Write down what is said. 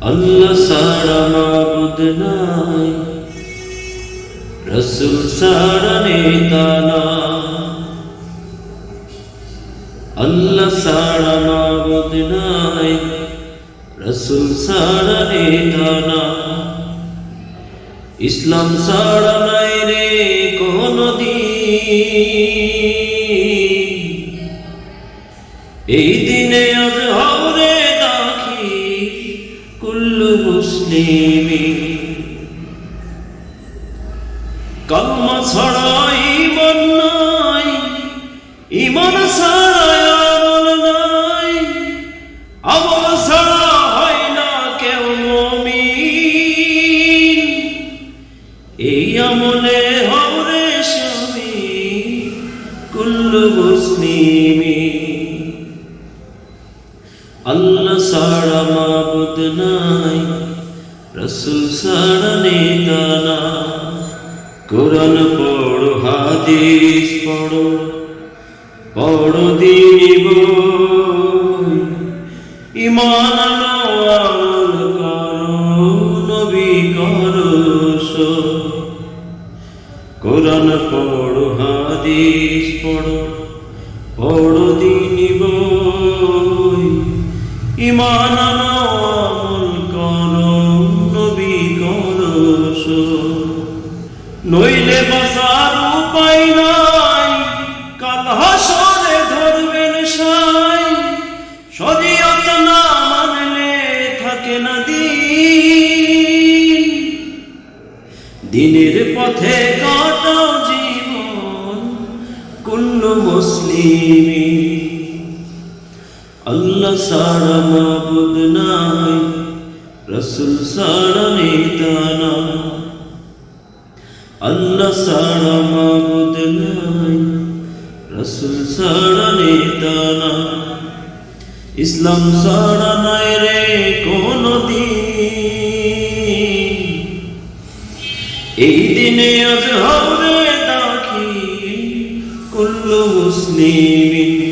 আল্লাহ সারা মাবুদ নাই, রসুল সারা নেতা আল্লাহ সারা মাবুদ নাই, রসুল সারা নেতা ইসলাম সারা নাই রে কোন এই মুসলিমি। কলমা ছাড়া ইমান নাই ইমান ছাড়া নাই। আমল হয় না কেউ মমিন। এই আমলে হরে স্বামী, কুল্লু মুসলিমি। আল্লাহ সারা মাবুদ নাই রসুল সারা নেতা না কোরআন পড়ো, হাদিস পড়ো পড়ো দিন ইমান। কোরআন পড়ো, হাদিস পড়ো পড়ো দিন ইমান আনো নইলে বাসার উপায় নাই। কাল হাসরে ধরবেন সাই। শরীয়ত না মানলে থাকে না দিন। দিনের পথে কাটাও জীবন কুল্লু মুসলিমি। আল্লাহ সারা মাবুদ নাই, রসুল সারা নেতা নাই। আল্লাহ সারা মাবুদ নাই, রসুল সারা নেতা নাই। ইসলাম সারা দিন এই দিনে আজ হবে দাখি কুল্লু মুসলিমিন